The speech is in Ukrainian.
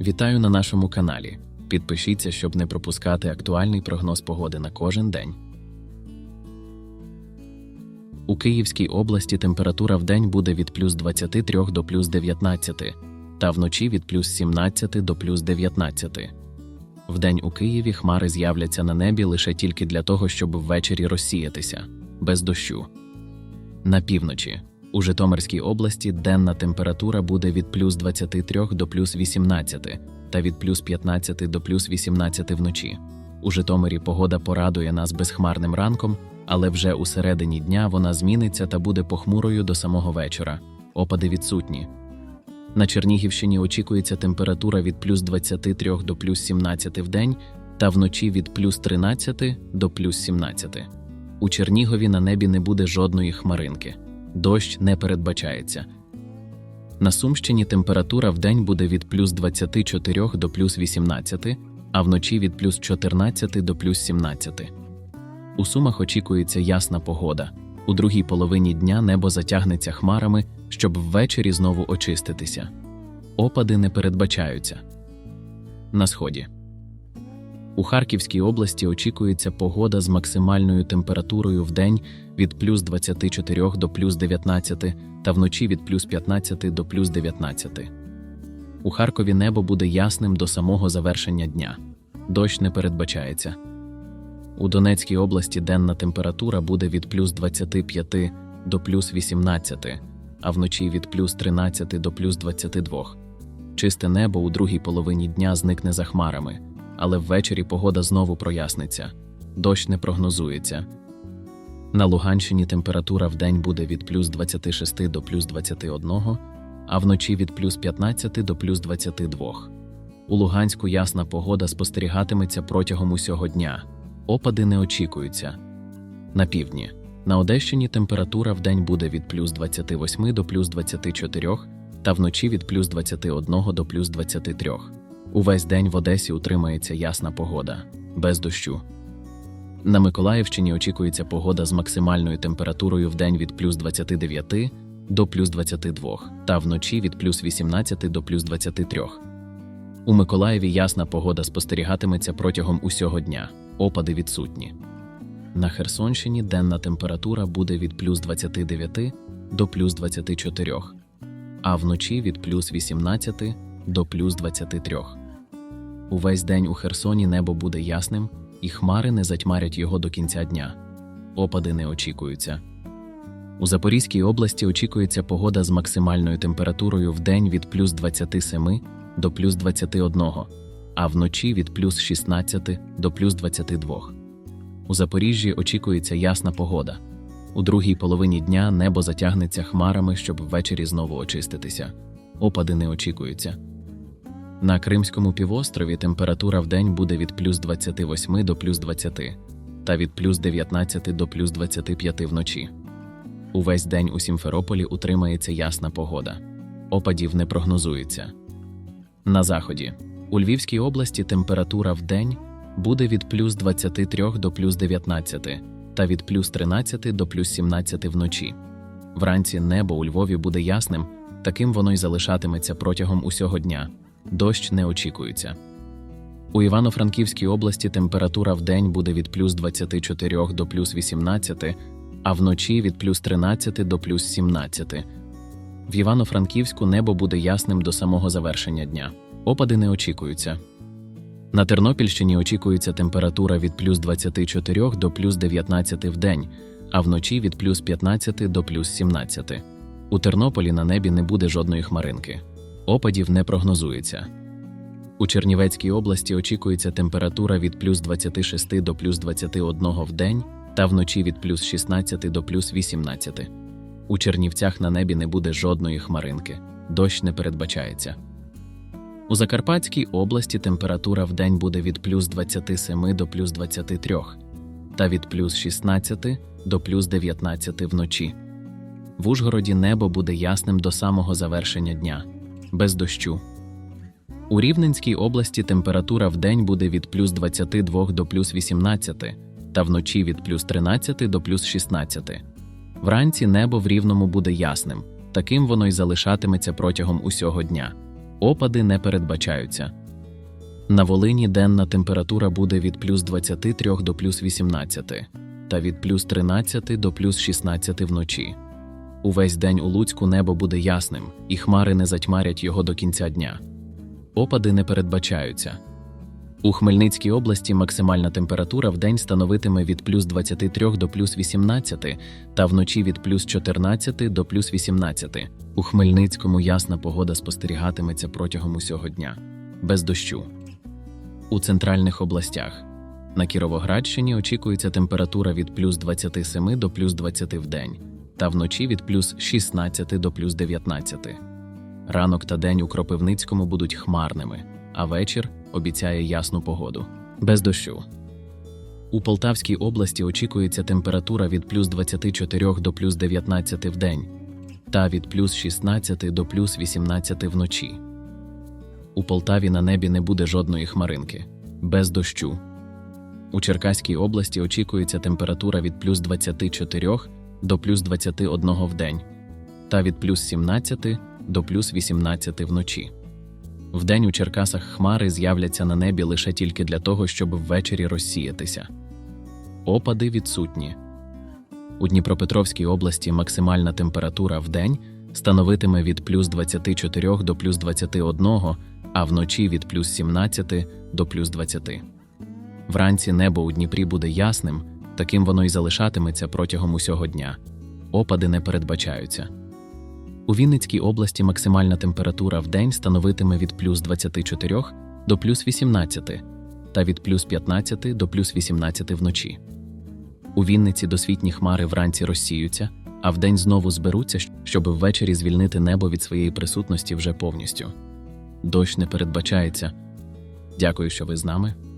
Вітаю на нашому каналі. Підпишіться, щоб не пропускати актуальний прогноз погоди на кожен день. У Київській області температура в день буде від плюс 23 до плюс 19, та вночі від плюс 17 до плюс 19. Вдень у Києві хмари з'являться на небі лише тільки для того, щоб ввечері розсіятися, без дощу. На півночі у Житомирській області денна температура буде від плюс 23 до плюс 18 та від плюс 15 до плюс 18 вночі. У Житомирі погода порадує нас безхмарним ранком, але вже у середині дня вона зміниться та буде похмурою до самого вечора. Опади відсутні. На Чернігівщині очікується температура від плюс 23 до плюс 17 в день та вночі від плюс 13 до плюс 17. У Чернігові на небі не буде жодної хмаринки. Дощ не передбачається. На Сумщині температура в день буде від плюс 24 до плюс 18, а вночі від плюс 14 до плюс 17. У Сумах очікується ясна погода. У другій половині дня небо затягнеться хмарами, щоб ввечері знову очиститися. Опади не передбачаються. На сході. У Харківській області очікується погода з максимальною температурою в день від плюс 24 до плюс 19 та вночі від плюс 15 до плюс 19. У Харкові небо буде ясним до самого завершення дня. Дощ не передбачається. У Донецькій області денна температура буде від плюс 25 до плюс 18, а вночі від плюс 13 до плюс 22. Чисте небо у другій половині дня зникне за хмарами, але ввечері погода знову проясниться. Дощ не прогнозується. На Луганщині температура в день буде від плюс 26 до плюс 21, а вночі від плюс 15 до плюс 22. У Луганську ясна погода спостерігатиметься протягом усього дня. Опади не очікуються. На півдні. На Одещині температура в день буде від плюс 28 до плюс 24, та вночі від плюс 21 до плюс 23. Увесь день в Одесі утримається ясна погода, без дощу. На Миколаївщині очікується погода з максимальною температурою в день від плюс 29 до плюс 22, та вночі від плюс 18 до плюс 23. У Миколаєві ясна погода спостерігатиметься протягом усього дня, опади відсутні. На Херсонщині денна температура буде від плюс 29 до плюс 24, а вночі від плюс 18 до плюс 23. Увесь день у Херсоні небо буде ясним, і хмари не затьмарять його до кінця дня. Опади не очікуються. У Запорізькій області очікується погода з максимальною температурою в день від плюс 27 до плюс 21, а вночі від плюс 16 до плюс 22. У Запоріжжі очікується ясна погода. У другій половині дня небо затягнеться хмарами, щоб ввечері знову очиститися. Опади не очікуються. На Кримському півострові температура в день буде від плюс 28 до плюс 20 та від плюс 19 до плюс 25 вночі. Увесь день у Сімферополі утримається ясна погода. Опадів не прогнозується. На заході. У Львівській області температура в день буде від плюс 23 до плюс 19 та від плюс 13 до плюс 17 вночі. Вранці небо у Львові буде ясним, таким воно й залишатиметься протягом усього дня. Дощ не очікується. У Івано-Франківській області температура в день буде від плюс 24 до плюс 18, а вночі від плюс 13 до плюс 17. В Івано-Франківську небо буде ясним до самого завершення дня. Опади не очікуються. На Тернопільщині очікується температура від плюс 24 до плюс 19 в день, а вночі від плюс 15 до плюс 17. У Тернополі на небі не буде жодної хмаринки. Опадів не прогнозується. У Чернівецькій області очікується температура від плюс 26 до плюс 21 в день та вночі від плюс 16 до плюс 18. У Чернівцях на небі не буде жодної хмаринки, дощ не передбачається. У Закарпатській області температура в день буде від плюс 27 до плюс 23 та від плюс 16 до плюс 19 вночі. В Ужгороді небо буде ясним до самого завершення дня, без дощу. У Рівненській області температура в день буде від плюс 22 до плюс 18 та вночі від плюс 13 до плюс 16. Вранці небо в Рівному буде ясним, таким воно й залишатиметься протягом усього дня. Опади не передбачаються. На Волині денна температура буде від плюс 23 до плюс 18 та від плюс 13 до плюс 16 вночі. Увесь день у Луцьку небо буде ясним, і хмари не затьмарять його до кінця дня. Опади не передбачаються. У Хмельницькій області максимальна температура в день становитиме від плюс 23 до плюс 18 та вночі від плюс 14 до плюс 18. У Хмельницькому ясна погода спостерігатиметься протягом усього дня, без дощу. У центральних областях на Кіровоградщині очікується температура від плюс 27 до плюс 20 в день, та вночі від плюс 16 до плюс 19. Ранок та день у Кропивницькому будуть хмарними, а вечір обіцяє ясну погоду, без дощу. У Полтавській області очікується температура від плюс 24 до плюс 19 в день та від плюс 16 до плюс 18 вночі. У Полтаві на небі не буде жодної хмаринки, без дощу. У Черкаській області очікується температура від плюс 24 до плюс 21 в день та від плюс 17 до плюс 18 вночі. Вдень у Черкасах хмари з'являться на небі лише тільки для того, щоб ввечері розсіятися. Опади відсутні. У Дніпропетровській області максимальна температура в день становитиме від плюс 24 до плюс 21, а вночі від плюс 17 до плюс 20. Вранці небо у Дніпрі буде ясним, таким воно й залишатиметься протягом усього дня. Опади не передбачаються. У Вінницькій області максимальна температура в день становитиме від плюс 24 до плюс 18 та від плюс 15 до плюс 18 вночі. У Вінниці досвітні хмари вранці розсіються, а вдень знову зберуться, щоб ввечері звільнити небо від своєї присутності вже повністю. Дощ не передбачається. Дякую, що ви з нами.